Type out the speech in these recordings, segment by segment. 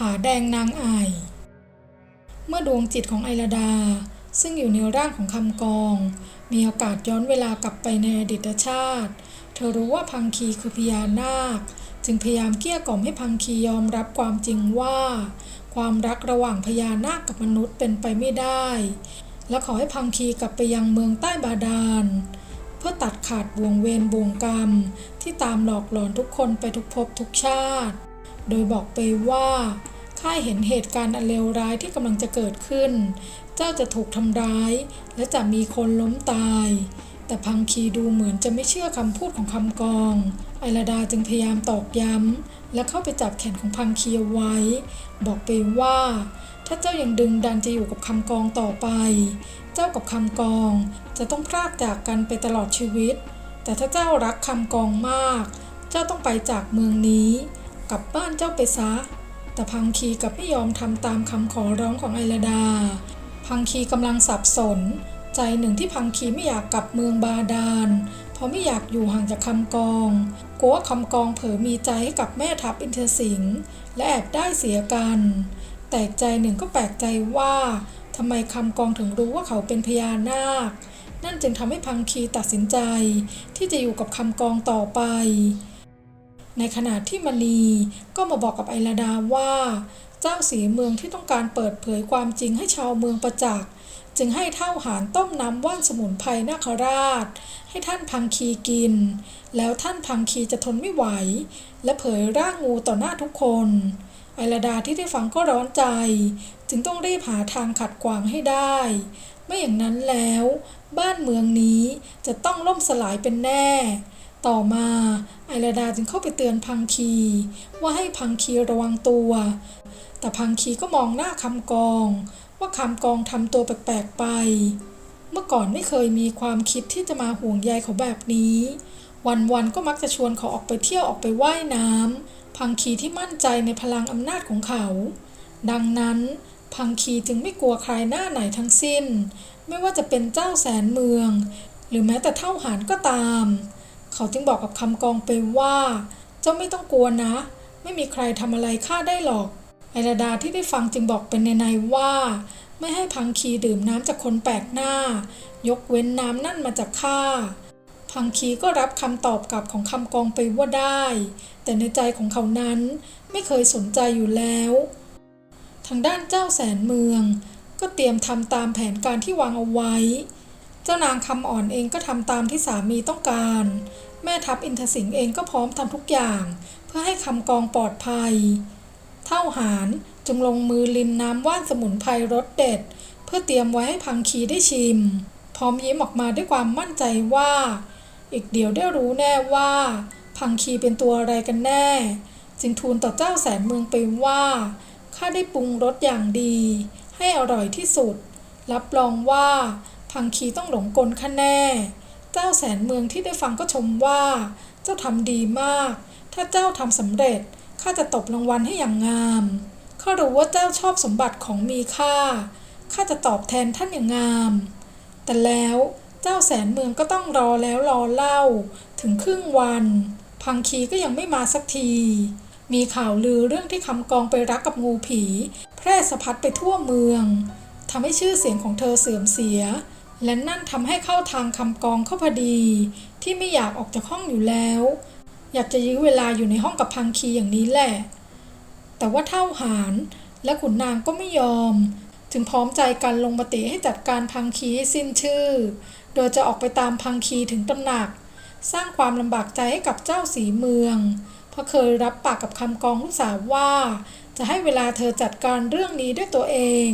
ผาแดงนางไอ เมื่อดวงจิตของไอราดา ซึ่งอยู่ในร่างของคำกอง มีโอกาสย้อนเวลากลับไปในอดีตชาติ เธอรู้ว่าพังคีคือพญานาค จึงพยายามเกลี้ยกล่อมให้พังคียอมรับความจริงว่า ความรักระหว่างพญานาคกับมนุษย์เป็นไปไม่ได้ และขอให้พังคีกลับไปยังเมืองใต้บาดาลเพื่อตัดขาดบ่วงเวรบ่วงกรรม ที่ตามหลอกหลอนทุกคนไปทุกภพทุกชาติ โดยบอกไปว่า ข้าเห็นเหตุการณ์อันเลวร้ายที่กำลังจะเกิดขึ้น เจ้าจะถูกทำร้าย และจะมีคนล้มตาย แต่พังคีดูเหมือนจะไม่เชื่อคำพูดของคำกอง ไอราดาจึงพยายามตอกย้ำ และเข้าไปจับแขนของพังคีเอาไว้ บอกไปว่า ถ้าเจ้ายังดึงดันจะอยู่กับคำกองต่อไป เจ้ากับคำกองจะต้องพรากจากกันไปตลอดชีวิต แต่ถ้าเจ้ารักคำกองมาก เจ้าต้องไปจากเมืองนี้ กลับบ้านเจ้าไปซะ แต่พังคีกับไม่ยอมทำตามคำขอร้องของไอราดา พังคีกำลังสับสน ใจหนึ่งที่พังคีไม่อยากกลับเมืองบาดาล เพราะไม่อยากอยู่ห่างจากคำกองกลัวว่าคำกองเผลอมีใจให้กับแม่ทัพอินเทอร์สิงและแอบได้เสียกัน แต่ใจหนึ่งก็แปลกใจว่าทำไมคำกองถึงรู้ว่าเขาเป็นพญานาค นั่นจึงทำให้พังคีตัดสินใจ ที่จะอยู่กับคำกองต่อไป ในขณะที่มณีก็มาบอกกับไอราดาว่า เจ้าสีเมืองที่ต้องการเปิดเผยความจริงให้ชาวเมืองประจักษ์จึงให้เท่าหารต้มน้ำว่านสมุนไพรนาคราช ให้ท่านพังคีกิน แล้วท่านพังคีจะทนไม่ไหว และเผยร่างงูต่อหน้าทุกคน ไอราดาที่ได้ฟังก็ร้อนใจ จึงต้องรีบหาทางขัดขวางให้ได้ ไม่อย่างนั้นแล้ว บ้านเมืองนี้จะต้องล่มสลายเป็นแน่ ต่อมาไอราดาจึงเข้าไปเตือนพังคี ว่าให้พังคีระวังตัว แต่พังคีก็มองหน้าคำกอง ว่าคำกองทำตัวแปลกๆไป เมื่อก่อนไม่เคยมีความคิดที่จะมาห่วงใยเขาแบบนี้ วันๆก็มักจะชวนเขาออกไปเที่ยวออกไปว่ายน้ำพังคีที่มั่นใจในพลังอำนาจของเขา ดังนั้นพังคีจึงไม่กลัวใครหน้าไหนทั้งสิ้น ไม่ว่าจะเป็นเจ้าแสนเมือง หรือแม้แต่เท่าหารก็ตาม เขาจึงบอกกับคำกองไปว่า เจ้าไม่ต้องกลัวนะ ไม่มีใครทำอะไรข้าได้หรอก ไอราดาที่ได้ฟังจึงบอกเป็นในในว่า ไม่ให้พังคีดื่มน้ำจากคนแปลกหน้า ยกเว้นน้ำนั่นมาจากข้าพังคีก็รับคำตอบกลับของคำกองไปว่าได้ แต่ในใจของเขานั้นไม่เคยสนใจอยู่แล้ว ทางด้านเจ้าแสนเมือง ก็เตรียมทำตามแผนการที่วางเอาไว้ เจ้านางคำอ่อนเองก็ทำตามที่สามีต้องการ แม่ทัพอินทสิงห์เองก็พร้อมทำทุกอย่าง เพื่อให้คำกองปลอดภัย เท่าหารจึงลงมือลินน้ำว่านสมุนไพรรสเด็ด เพื่อเตรียมไว้ให้พังคีได้ชิม พร้อมยิ้มออกมาด้วยความมั่นใจว่า อีกเดี๋ยวได้รู้แน่ว่า พังคีเป็นตัวอะไรกันแน่ จึงทูลต่อเจ้าแสนเมืองไปว่าข้าได้ปรุงรสอย่างดี ให้อร่อยที่สุด รับรองว่า พังคีต้องหลงกลข้าแน่ เจ้าแสนเมืองที่ได้ฟังก็ชมว่า เจ้าทำดีมาก ถ้าเจ้าทำสำเร็จ ข้าจะตบรางวัลให้อย่างงาม ข้ารู้ว่าเจ้าชอบสมบัติของมีค่า ข้าจะตอบแทนท่านอย่างงาม แต่แล้วเจ้าแสนเมืองก็ต้องรอแล้วรอเล่า ถึงครึ่งวัน พังคีก็ยังไม่มาสักที มีข่าวลือเรื่องที่คำกองไปรักกับงูผี แพร่สะพัดไปทั่วเมืองทำให้ชื่อเสียงของเธอเสื่อมเสีย และนั่นทำให้เข้าทางคำกองเข้าพอดี ที่ไม่อยากออกจากห้องอยู่แล้ว อยากจะยื้อเวลาอยู่ในห้องกับพังคีอย่างนี้แหละ แต่ว่าเท่าหารและขุนนางก็ไม่ยอม จึงพร้อมใจกันลงมติให้จัดการพังคีให้สิ้นชื่อ โดยจะออกไปตามพังคีถึงตำหนัก สร้างความลำบากใจให้กับเจ้าสีเมืองเพราะเคยรับปากกับคำกองลูกสาวว่า จะให้เวลาเธอจัดการเรื่องนี้ด้วยตัวเอง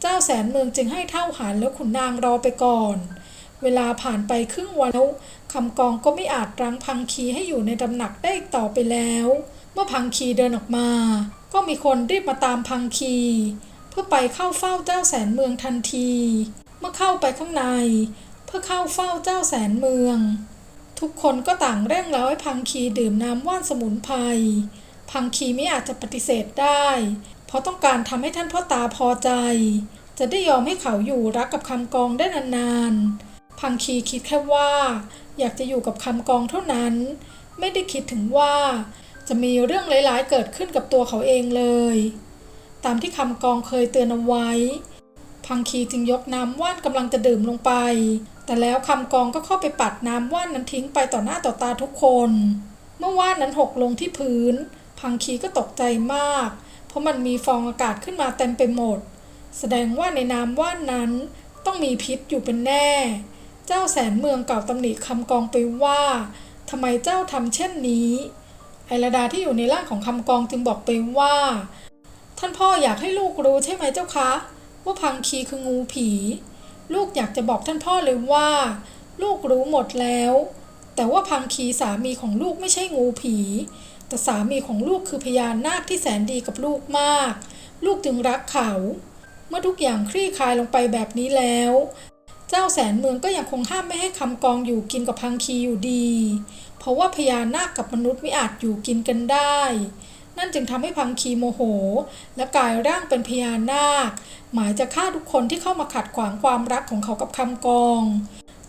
เจ้าแสนเมืองจึงให้เท่าหารและขุนนางรอไปก่อน เวลาผ่านไปครึ่งวันแล้วคำกองก็ไม่อาจรั้งพังคีให้อยู่ในตำหนักได้อีกต่อไปแล้ว เมื่อพังคีเดินออกมา ก็มีคนรีบมาตามพังคี เพื่อไปเข้าเฝ้าเจ้าแสนเมืองทันที เมื่อเข้าไปข้างใน เพื่อเข้าเฝ้าเจ้าแสนเมือง ทุกคนก็ต่างเร่งเร้าให้พังคีดื่มน้ำว่านสมุนไพรพังคีไม่อาจจะปฏิเสธได้ เพราะต้องการทำให้ท่านพ่อตาพอใจ จะได้ยอมให้เขาอยู่รักกับคำกองได้นานๆ พังคีคิดแค่ว่า อยากจะอยู่กับคำกองเท่านั้น ไม่ได้คิดถึงว่า จะมีเรื่องร้ายๆเกิดขึ้นกับตัวเขาเองเลย ตามที่คำกองเคยเตือนเอาไว้ พังคีจึงยกน้ำว่านกำลังจะดื่มลงไป แต่แล้วคำกองก็เข้าไปปัดน้ำว่านนั้นทิ้งไปต่อหน้าต่อตาทุกคน เมื่อว่านนั้นหกลงที่พื้น พังคีก็ตกใจมาก ราะมันมีฟองอากาศขึ้นมาเต็มไปหมด แสดงว่าในน้ำว่านนั้นต้องมีพิษอยู่เป็นแน่ เจ้าแสนเมืองเก่าตำหนิคำกองไปว่าทำไมเจ้าทำเช่นนี้ ไอระดาที่อยู่ในร่างของคำกองจึงบอกไปว่า ท่านพ่ออยากให้ลูกรู้ใช่ไหมเจ้าคะ ว่าพังคีคืองูผี ลูกอยากจะบอกท่านพ่อเลยว่า ลูกรู้หมดแล้ว แต่ว่าพังคีสามีของลูกไม่ใช่งูผี แต่สามีของลูกคือพญานาคที่แสนดีกับลูกมาก ลูกจึงรักเขา เมื่อทุกอย่างคลี่คลายลงไปแบบนี้แล้ว เจ้าแสนเมืองก็ยังคงห้ามไม่ให้คำกองอยู่กินกับพังคีอยู่ดี เพราะว่าพญานาคกับมนุษย์ไม่อาจอยู่กินกันได้ นั่นจึงทำให้พังคีโมโห และกลายร่างเป็นพญานาค หมายจะฆ่าทุกคนที่เข้ามาขัดขวางความรักของเขากับคำกอง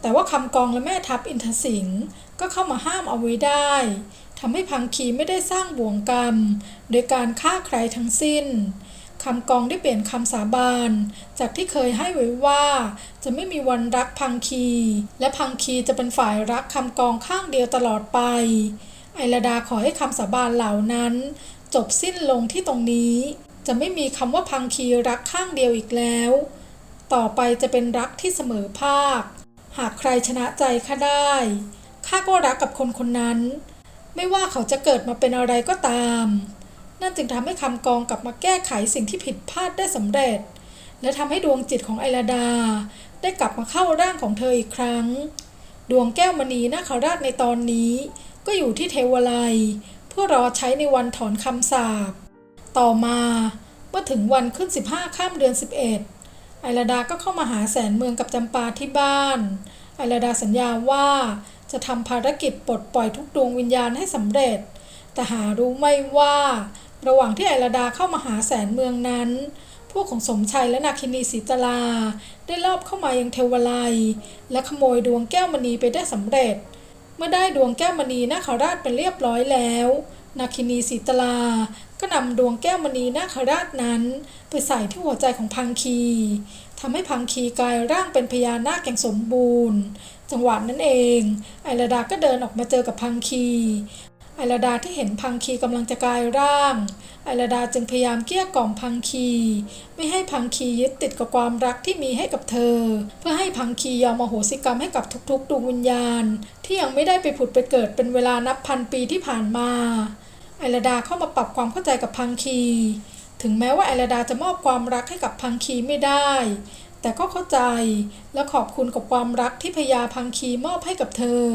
แต่ว่าคำกองและแม่ทัพอินทสิงห์ก็เข้ามาห้ามเอาไว้ได้ ทำให้พังคีไม่ได้สร้างบ่วงกรรม โดยการฆ่าใครทั้งสิ้นคำกองได้เปลี่ยนคำสาบาน จากที่เคยให้ไว้ว่าจะไม่มีวันรักพังคี และพังคีจะเป็นฝ่ายรักคำกองข้างเดียวตลอดไป ไอระดาขอให้คำสาบานเหล่านั้น จบสิ้นลงที่ตรงนี้ จะไม่มีคำว่าพังคีรักข้างเดียวอีกแล้ว ต่อไปจะเป็นรักที่เสมอภาค หากใครชนะใจข้าได้ข้าก็รักกับคนคนนั้น ไม่ว่าเขาจะเกิดมาเป็นอะไรก็ตาม นั่นจึงทำให้คำกองกลับมาแก้ไขสิ่งที่ผิดพลาดได้สำเร็จ และทำให้ดวงจิตของไอราดา ได้กลับมาเข้าร่างของเธออีกครั้ง ดวงแก้วมณีนาคราชในตอนนี้ ก็อยู่ที่เทวไลยเพื่อรอใช้ในวันถอนคำสาปต่อมาเมื่อถึงวันขึ้น 15ข้ามเดือน 11 ไอราดาก็เข้ามาหาแสนเมืองกับจำปาที่บ้าน ไอราดาสัญญาว่า จะทำภารกิจปลดปล่อยทุกดวงวิญญาณให้สำเร็จ แต่หารู้ไม่ว่า ระหว่างที่ไอราดาเข้ามาหาแสนเมืองนั้น พวกของสมชัยและนาคินีศีตลา ได้ลอบเข้ามายังเทวไลยและขโมยดวงแก้วมณีไปได้สำเร็จ เมื่อได้ดวงแก้วมณีนาคราชเป็นเรียบร้อยแล้ว นาคินีศีตลา ก็นำดวงแก้วมณีนาคราชนั้น ไปใส่ที่หัวใจของพังคีทำให้พังคีกลายร่างเป็นพญานาคอย่างสมบูรณ์ จังหวะนั้นเอง ไอราดาก็เดินออกมาเจอกับพังคี ไอราดาที่เห็นพังคีกำลังจะกลายร่าง ไอราดาจึงพยายามเกลี้ยกล่อมพังคี ไม่ให้พังคียึดติดกับความรักที่มีให้กับเธอ เพื่อให้พังคียอมอโหสิกรรมให้กับทุกๆดวงวิญญาณ ที่ยังไม่ได้ไปผุดไปเกิดเป็นเวลานับพันปีที่ผ่านมา ไอราดาเข้ามาปรับความเข้าใจกับพังคี ถึงแม้ว่าไอราดาจะมอบความรักให้กับพังคีไม่ได้ แต่ก็เข้าใจและขอบคุณกับความรักที่พญาพังคีมอบให้กับเธอ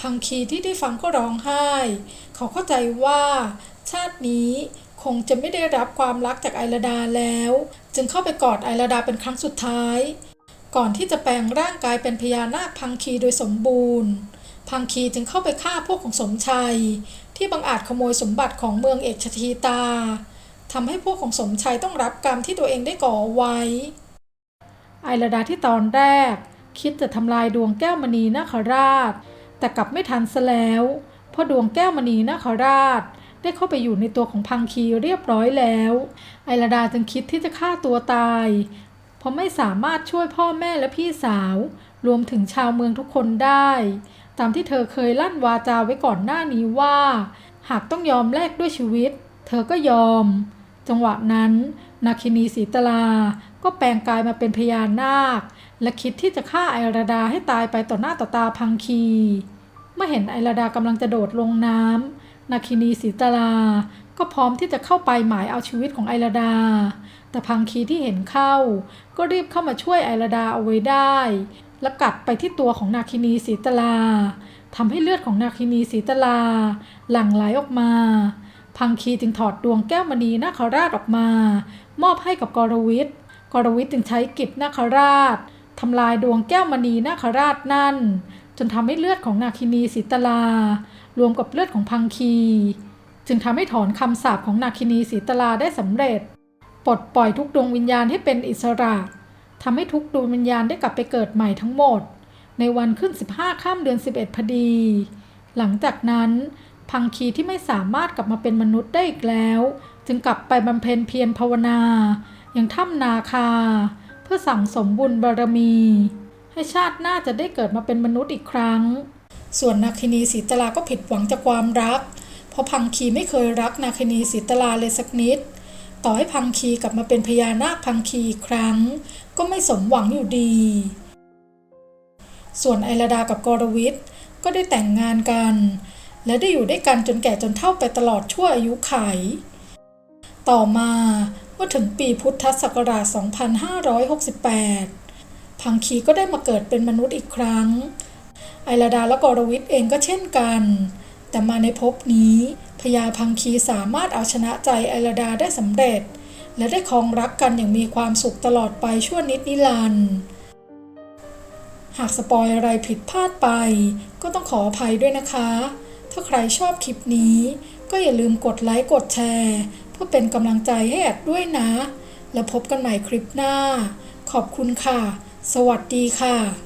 พังคีที่ได้ฟังก็ร้องไห้ เขาเข้าใจว่า ชาตินี้คงจะไม่ได้รับความรักจากไอราดาแล้ว จึงเข้าไปกอดไอราดาเป็นครั้งสุดท้าย ก่อนที่จะแปลงร่างกายเป็นพญานาคพังคีโดยสมบูรณ์ พังคีจึงเข้าไปฆ่าพวกของสมชัย ที่บังอาจขโมยสมบัติของเมืองเอกชทีตาทำให้พวกของสมชัยต้องรับกรรมที่ตัวเองได้ก่อไว้ ไอราดาที่ตอนแรก คิดจะทำลายดวงแก้วมณีนาคราช แต่กลับไม่ทันซะแล้ว เพราะดวงแก้วมณีนาคราช ได้เข้าไปอยู่ในตัวของพังคีเรียบร้อยแล้ว ไอราดาจึงคิดที่จะฆ่าตัวตาย เพราะไม่สามารถช่วยพ่อแม่และพี่สาว รวมถึงชาวเมืองทุกคนได้ ตามที่เธอเคยลั่นวาจาไว้ก่อนหน้านี้ว่า หากต้องยอมแลกด้วยชีวิต เธอก็ยอม จังหวะนั้น นาคินีสีตลา ก็แปลงกายมาเป็นพญานาค และคิดที่จะฆ่าไอราดาให้ตายไปต่อหน้าต่อตาพังคี เมื่อเห็นไอราดากำลังจะโดดลงน้ำนาคินีสีตลา ก็พร้อมที่จะเข้าไปหมายเอาชีวิตของไอราดา แต่พังคีที่เห็นเข้า ก็รีบเข้ามาช่วยไอราดาเอาไว้ได้ และกัดไปที่ตัวของนาคินีสีตลาทำให้เลือดของนาคินีสีตลา หลั่งไหลออกมา พังคีจึงถอดดวงแก้วมณีนาคราชออกมา มอบให้กับกรวิทย์กรวิทย์จึงใช้กิจนาคราชทำลายดวงแก้วมณีนาคราชนั่น จนทำให้เลือดของนาคินีสีตลา รวมกับเลือดของพังคี จึงทำให้ถอนคำสาปของนาคินีสีตลาได้สำเร็จ ปลดปล่อยทุกดวงวิญญาณให้เป็นอิสระทำให้ทุกดวงวิญญาณได้กลับไปเกิดใหม่ทั้งหมด ในวันขึ้น 15 ข้ามเดือน 11พอดี หลังจากนั้น พังคีที่ไม่สามารถกลับมาเป็นมนุษย์ได้อีกแล้ว จึงกลับไปบำเพ็ญเพียรภาวนาอย่างถ้ำนาคา เพื่อสั่งสมบุญบารมี ให้ชาติหน้าจะได้เกิดมาเป็นมนุษย์อีกครั้ง ส่วนนาคินีสีตลาก็ผิดหวังจากความรัก เพราะพังคีไม่เคยรักนาคินีสีตลาเลยสักนิด ต่อให้พังคีกลับมาเป็นพญานาคพังคีอีกครั้ง ก็ไม่สมหวังอยู่ดี ส่วนไอราดากับกรวิทย์ก็ได้แต่งงานกัน และได้อยู่ด้วยกันจนแก่จนเฒ่าไปตลอดชั่วอายุไข ต่อมาเมื่อถึงปีพุทธศักราช 2568 พังคีก็ได้มาเกิดเป็นมนุษย์อีกครั้ง ไอราดาและกรวิทย์เองก็เช่นกัน แต่มาในภพนี้พญาพังคีสามารถเอาชนะใจไอราดาได้สำเร็จ และได้ครองรักกันอย่างมีความสุขตลอดไปชั่วนิดนิรันดร์หากสปอยอะไรผิดพลาดไป ก็ต้องขออภัยด้วยนะคะ ถ้าใครชอบคลิปนี้ ก็อย่าลืมกดไลค์กดแชร์ เพื่อเป็นกำลังใจให้แอดด้วยนะ แล้วพบกันใหม่คลิปหน้า ขอบคุณค่ะ สวัสดีค่ะ